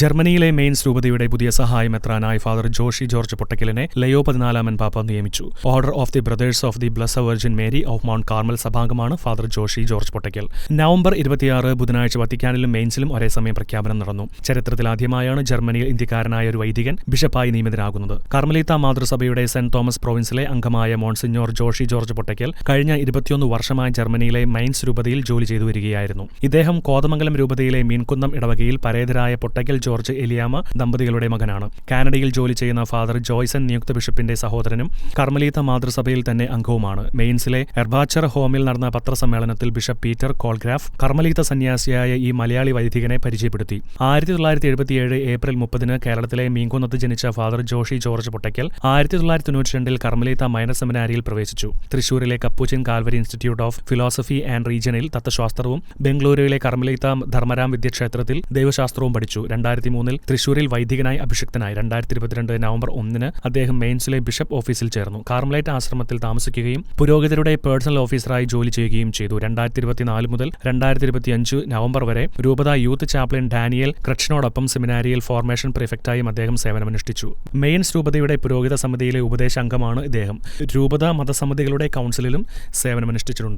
ജർമ്മനിയിലെ മെയിൻസ് രൂപതയുടെ പുതിയ സഹായം എത്രാനായി ഫാദർ ജോഷി ജോർജ് പൊട്ടക്കലിനെ ലയോ പതിനാലാമൻ പാപ്പ നിയമിച്ചു. Order of the brothers of the blessed virgin Mary of mount Carmel സഭാംഗമാണ് father Joshi George Pottakkal. November ഇരുപത്തിയാറ് ബുധനാഴ്ച വത്തിക്കാനിലും മെയിൻസിലും ഒരേ സമയം പ്രഖ്യാപനം നടന്നു. ചരിത്രത്തിലാദ്യമായാണ് ജർമ്മനിയിൽ ഇന്ത്യക്കാരനായ ഒരു വൈദികൻ ബിഷപ്പായി നിയമിതനാകുന്നത്. കർമ്മലീത്ത മാതൃസഭയുടെ സെന്റ് തോമസ് പ്രൊവിൻസിലെ അംഗമായ മോൺസിഞ്ഞോർ ജോഷി ജോർജ് പൊട്ടക്കൽ കഴിഞ്ഞ ഇരുപത്തിയൊന്ന് വർഷമായി ജർമ്മനിയിലെ മെയിൻസ് രൂപതയിൽ ജോലി ചെയ്തു വരികയായിരുന്നു. ഇദ്ദേഹം കോതമംഗലം രൂപതയിലെ മീൻകുന്നം ഇടവകയിൽ പരേതരായ പൊട്ടക്കൽ ജോർജ് എലിയാമ ദമ്പതികളുടെ മകനാണ്. കാനഡയിൽ ജോലി ചെയ്യുന്ന ഫാദർ ജോയ്സൺ നിയുക്ത ബിഷപ്പിന്റെ സഹോദരനും കർമ്മലീത്ത മാതൃസഭയിൽ തന്നെ അംഗവുമാണ്. മെയിൻസിലെ എർബാച്ചർ ഹോമിൽ നടന്ന പത്രസമ്മേളനത്തിൽ ബിഷപ്പ് പീറ്റർ കോൾഗ്രാഫ് കർമ്മലീത്ത സന്യാസിയായ ഈ മലയാളി വൈദികനെ പരിചയപ്പെടുത്തി. ആയിരത്തി തൊള്ളായിരത്തി എഴുപത്തിയേഴ് ഏപ്രിൽ മുപ്പതിന് കേരളത്തിലെ മീങ്കുന്നത്ത് ജനിച്ച ഫാദർ ജോഷി ജോർജ് പൊട്ടയ്ക്കൽ ആയിരത്തി തൊള്ളായിരത്തി തൊണ്ണൂറ്റി രണ്ടിൽ കർമ്മലീത്ത മൈനർ സെമിനാരിയിൽ പ്രവേശിച്ചു. തൃശൂരിലെ Capuchin Calvary institute of philosophy and റീജിയനിൽ തത്വശാസ്ത്രവും ബംഗളൂരുവിലെ കർമ്മലീത്ത ധർമ്മരാം വിദ്യാക്ഷേത്രത്തിൽ ദൈവശാസ്ത്രവും പഠിച്ചു. രണ്ടായിരത്തി മൂന്നിൽ തൃശൂരിൽ വൈദികനായി അഭിഷിക്തനായി. രണ്ടായിരത്തി ഇരുപത്തിരണ്ട് നവംബർ ഒന്നിന് അദ്ദേഹം മെയിൻസിലെ ബിഷപ്പ് ഓഫീസിൽ ചേർന്നു. കാർമലൈറ്റ് ആശ്രമത്തിൽ താമസിക്കുകയും പുരോഹിതരുടെ പേഴ്സണൽ ഓഫീസറായി ജോലി ചെയ്യുകയും ചെയ്തു. രണ്ടായിരത്തി ഇരുപത്തിനാല് മുതൽ രണ്ടായിരത്തി ഇരുപത്തിയഞ്ച് നവംബർ വരെ രൂപത യൂത്ത് ചാപ്ലിൻ ഡാനിയൽ ക്രച്ചിനോടൊപ്പം സെമിനാരിയിൽ ഫോർമേഷൻ പ്രിഫക്റ്റായും അദ്ദേഹം സേവനമനുഷ്ഠിച്ചു. മെയിൻസ് രൂപതയുടെ പുരോഹിത സമിതിയിലെ ഉപദേശ അംഗമാണ് ഇദ്ദേഹം. രൂപത മതസമിതികളുടെ കൗൺസിലിലും സേവനമനുഷ്ഠിച്ചിട്ടുണ്ട്.